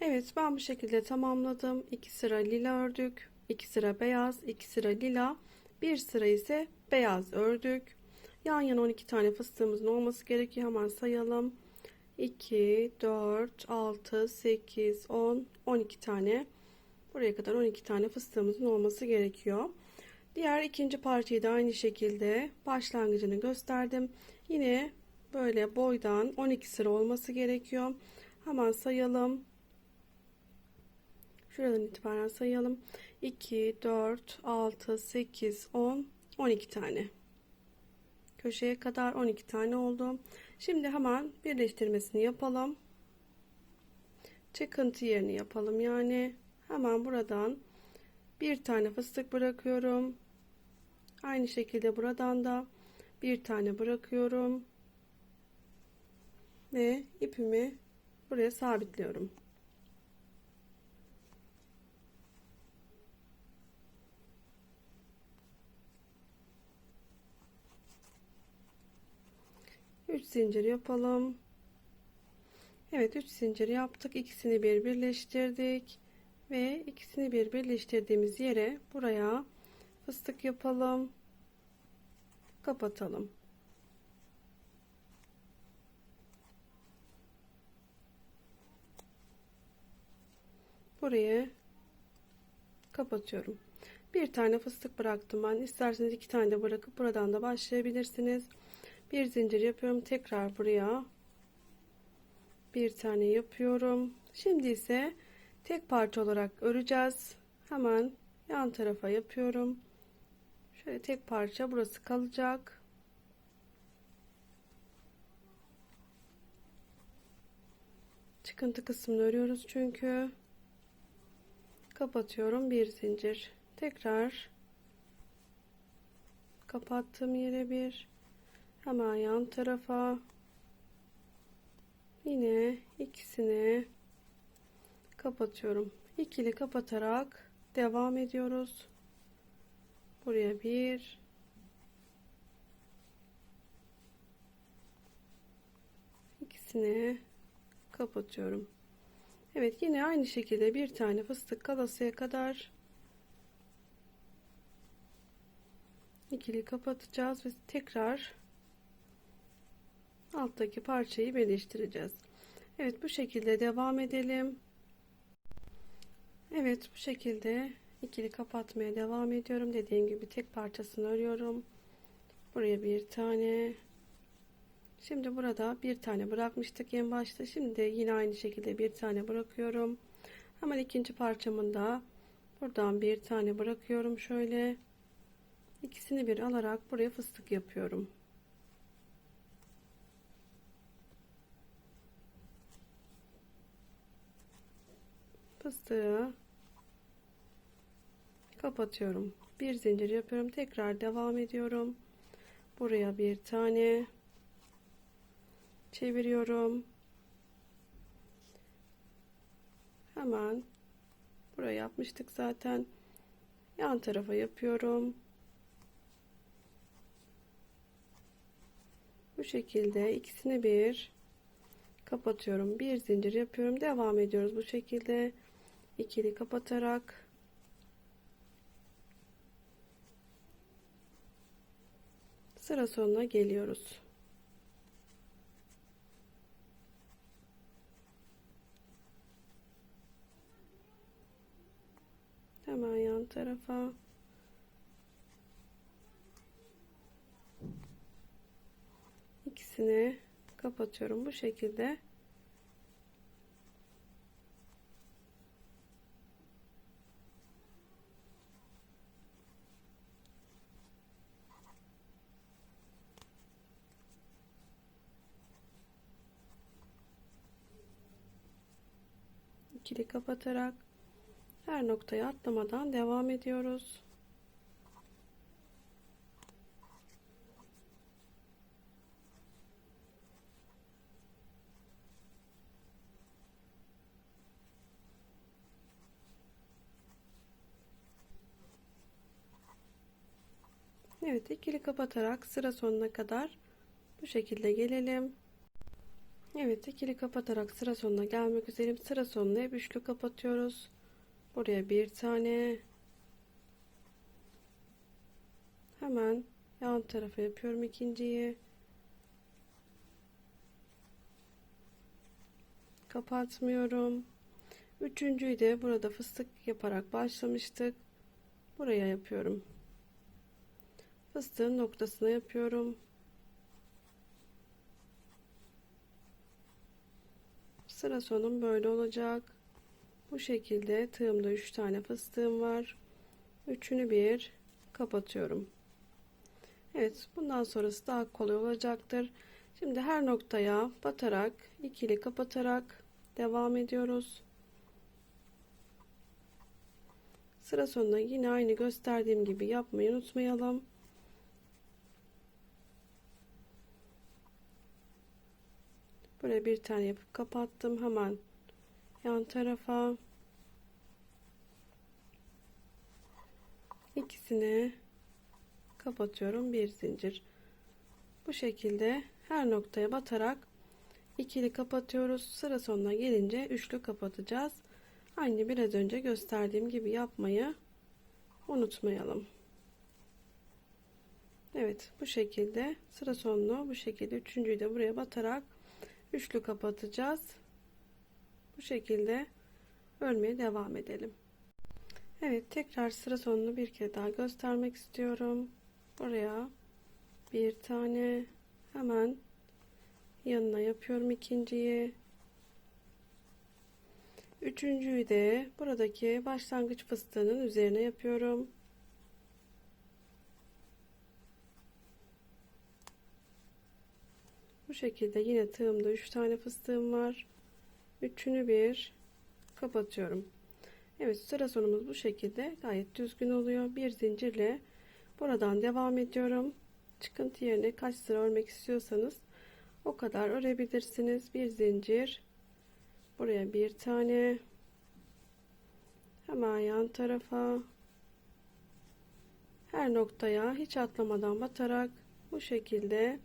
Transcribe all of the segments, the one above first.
Evet ben bu şekilde tamamladım. 2 sıra lila ördük. 2 sıra beyaz, 2 sıra lila, 1 sıra ise beyaz ördük. Yan yana 12 tane fıstığımızın olması gerekiyor. Hemen sayalım. 2, 4, 6, 8, 10, 12 tane. Buraya kadar 12 tane fıstığımızın olması gerekiyor. Diğer ikinci parçayı da aynı şekilde başlangıcını gösterdim. Yine böyle boydan 12 sıra olması gerekiyor. Hemen sayalım. Şuradan itibaren sayalım. 2, 4, 6, 8, 10, 12 tane. Köşeye kadar 12 tane oldu. Şimdi hemen birleştirmesini yapalım. Çıkıntı yerini yapalım. Yani hemen buradan bir tane fıstık bırakıyorum. Aynı şekilde buradan da bir tane bırakıyorum. Ve ipimi buraya sabitliyorum. Üç zincir yapalım. Evet 3 zincir yaptık. İkisini bir birleştirdik. Ve ikisini bir birleştirdiğimiz yere buraya fıstık yapalım. Kapatalım. Burayı kapatıyorum. Bir tane fıstık bıraktım ben. İsterseniz iki tane de bırakıp buradan da başlayabilirsiniz. Bir zincir yapıyorum. Tekrar buraya bir tane yapıyorum. Şimdi ise tek parça olarak öreceğiz. Hemen yan tarafa yapıyorum. Şöyle tek parça burası kalacak. Çıkıntı kısmını örüyoruz çünkü. Kapatıyorum bir zincir. Tekrar kapattığım yere bir hemen yan tarafa yine ikisini kapatıyorum. İkili kapatarak devam ediyoruz. Buraya bir ikisini kapatıyorum. Evet yine aynı şekilde bir tane fıstık kalasıya kadar ikili kapatacağız ve tekrar alttaki parçayı birleştireceğiz. Evet bu şekilde devam edelim. Evet bu şekilde ikili kapatmaya devam ediyorum. Dediğim gibi tek parçasını örüyorum. Buraya bir tane. Şimdi burada bir tane bırakmıştık en başta. Şimdi yine aynı şekilde bir tane bırakıyorum. Hemen ikinci parçamın da buradan bir tane bırakıyorum şöyle. İkisini bir alarak buraya fıstık yapıyorum. Fıstığı kapatıyorum. Bir zincir yapıyorum. Tekrar devam ediyorum. Buraya bir tane çeviriyorum. Hemen buraya yapmıştık zaten. Yan tarafa yapıyorum. Bu şekilde ikisini bir kapatıyorum. Bir zincir yapıyorum. Devam ediyoruz bu şekilde. İkili kapatarak sıra sonuna geliyoruz. Hemen yan tarafa ikisini kapatıyorum bu şekilde. İkili kapatarak her noktaya atlamadan devam ediyoruz. Evet ikili kapatarak sıra sonuna kadar bu şekilde gelelim. Evet ikili kapatarak sıra sonuna gelmek üzereyim. Sıra sonuna hep üçlü kapatıyoruz. Buraya bir tane. Hemen yan tarafa yapıyorum ikinciyi. Kapatmıyorum. Üçüncüyü de burada fıstık yaparak başlamıştık. Buraya yapıyorum. Fıstığın noktasına yapıyorum. Sıra sonum böyle olacak. Bu şekilde tığımda 3 tane fıstığım var. Üçünü bir kapatıyorum. Evet, bundan sonrası daha kolay olacaktır. Şimdi her noktaya batarak, ikili kapatarak devam ediyoruz. Sıra sonunda yine aynı gösterdiğim gibi yapmayı unutmayalım. Buraya bir tane yapıp kapattım. Hemen yan tarafa ikisini kapatıyorum. Bir zincir. Bu şekilde her noktaya batarak ikili kapatıyoruz. Sıra sonuna gelince üçlü kapatacağız. Aynı biraz önce gösterdiğim gibi yapmayı unutmayalım. Evet bu şekilde sıra sonunu bu şekilde üçüncüyü de buraya batarak üçlü kapatacağız. Bu şekilde örmeye devam edelim. Evet tekrar sıra sonunu bir kere daha göstermek istiyorum. Buraya bir tane hemen yanına yapıyorum ikinciyi. Üçüncüyü de buradaki başlangıç fıstığının üzerine yapıyorum. Şekilde yine tığımda 3 tane fıstığım var. Üçünü bir kapatıyorum. Evet sıra sonumuz bu şekilde gayet düzgün oluyor. Bir zincirle buradan devam ediyorum. Çıkıntı yerine kaç sıra örmek istiyorsanız o kadar örebilirsiniz. Bir zincir buraya bir tane hemen yan tarafa her noktaya hiç atlamadan batarak bu şekilde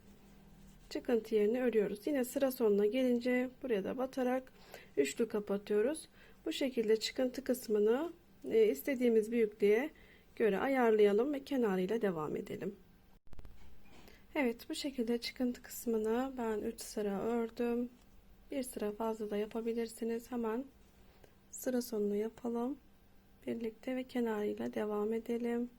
çıkıntı yerini örüyoruz. Yine sıra sonuna gelince buraya da batarak üçlü kapatıyoruz. Bu şekilde çıkıntı kısmını e, istediğimiz büyüklüğe göre ayarlayalım ve kenarıyla devam edelim. Evet bu şekilde çıkıntı kısmını ben 3 sıra ördüm. Bir sıra fazla da yapabilirsiniz. Hemen sıra sonunu yapalım. Birlikte ve kenarıyla devam edelim.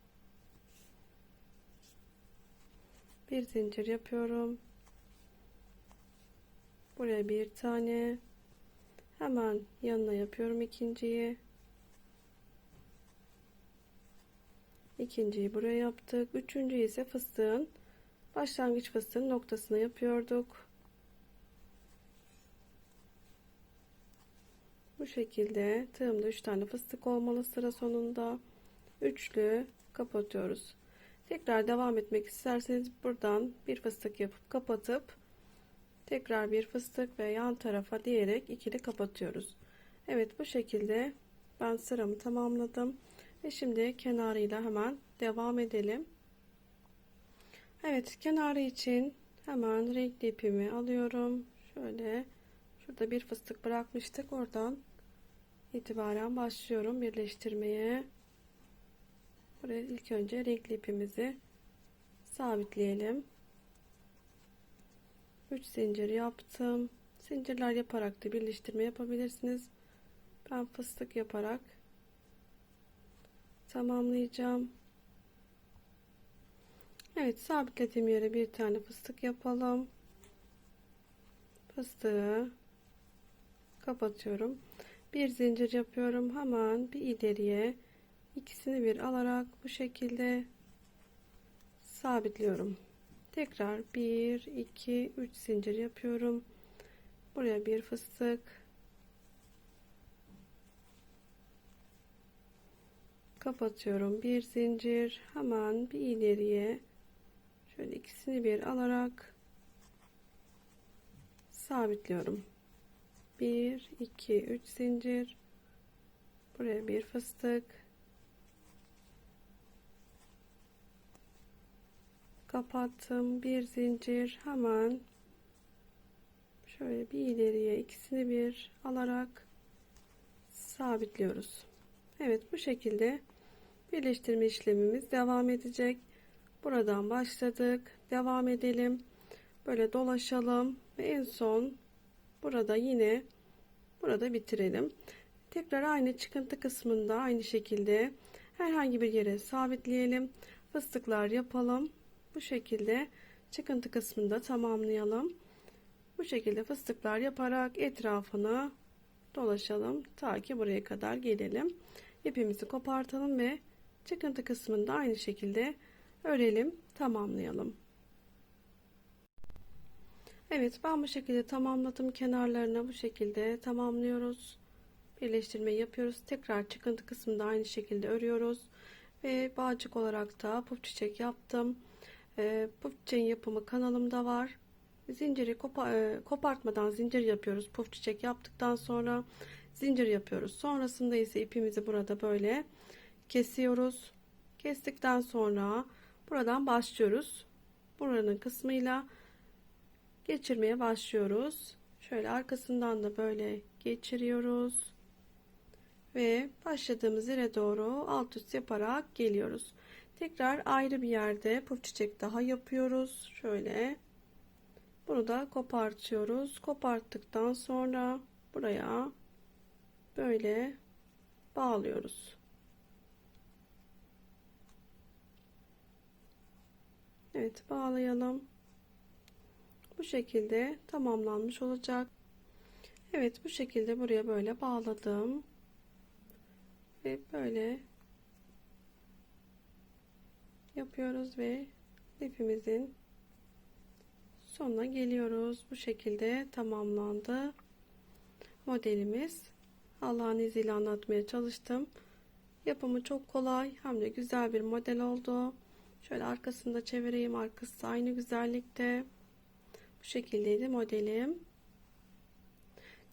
Bir zincir yapıyorum. Buraya bir tane. Hemen yanına yapıyorum ikinciyi. İkinciyi buraya yaptık. Üçüncü ise fıstığın başlangıç fıstığın noktasına yapıyorduk. Bu şekilde tığımda 3 tane fıstık olmalı sıra sonunda. Üçlü kapatıyoruz. Tekrar devam etmek isterseniz buradan bir fıstık yapıp kapatıp tekrar bir fıstık ve yan tarafa diyerek ikili kapatıyoruz. Evet bu şekilde ben sıramı tamamladım ve şimdi kenarıyla hemen devam edelim. Evet kenarı için hemen renkli ipimi alıyorum. Şöyle şurada bir fıstık bırakmıştık oradan itibaren başlıyorum birleştirmeye. Buraya ilk önce renkli ipimizi sabitleyelim. 3 zincir yaptım. Zincirler yaparak da birleştirme yapabilirsiniz. Ben fıstık yaparak tamamlayacağım. Evet sabitlediğim yere bir tane fıstık yapalım. Fıstığı kapatıyorum. Bir zincir yapıyorum. Hemen bir ileriye ikisini bir alarak bu şekilde sabitliyorum. Tekrar 1 2 3 zincir yapıyorum. Buraya bir fıstık kapatıyorum. Bir zincir hemen bir ileriye şöyle ikisini bir alarak sabitliyorum. 1 2 3 zincir buraya bir fıstık kapattım bir zincir hemen şöyle bir ileriye ikisini bir alarak sabitliyoruz. Evet bu şekilde birleştirme işlemimiz devam edecek. Buradan başladık. Devam edelim. Böyle dolaşalım ve en son burada yine burada bitirelim. Tekrar aynı çıkıntı kısmında aynı şekilde herhangi bir yere sabitleyelim. Fıstıklar yapalım. Bu şekilde çıkıntı kısmında tamamlayalım. Bu şekilde fıstıklar yaparak etrafını dolaşalım. Ta ki buraya kadar gelelim. İpimizi kopartalım ve çıkıntı kısmında aynı şekilde örelim, tamamlayalım. Evet ben bu şekilde tamamladım. Kenarlarına bu şekilde tamamlıyoruz. Birleştirme yapıyoruz. Tekrar çıkıntı kısmında aynı şekilde örüyoruz. Ve bağcık olarak da puf çiçek yaptım. E, puf çiçeğin yapımı kanalımda var. Zinciri kopa, e, kopartmadan zincir yapıyoruz. Puf çiçek yaptıktan sonra zincir yapıyoruz. Sonrasında ise ipimizi burada böyle kesiyoruz. Kestikten sonra buradan başlıyoruz. Buranın kısmıyla geçirmeye başlıyoruz. Şöyle arkasından da böyle geçiriyoruz. Ve başladığımız yere doğru alt üst yaparak geliyoruz. Tekrar ayrı bir yerde puf çiçek daha yapıyoruz. Şöyle bunu da kopartıyoruz. Koparttıktan sonra buraya böyle bağlıyoruz. Evet bağlayalım. Bu şekilde tamamlanmış olacak. Evet bu şekilde buraya böyle bağladım. Ve böyle yapıyoruz ve ipimizin sonuna geliyoruz. Bu şekilde tamamlandı modelimiz. Allah'ın izniyle anlatmaya çalıştım. Yapımı çok kolay hem de güzel bir model oldu. Şöyle arkasında çevireyim. Arkası aynı güzellikte. Bu şekildeydi modelim.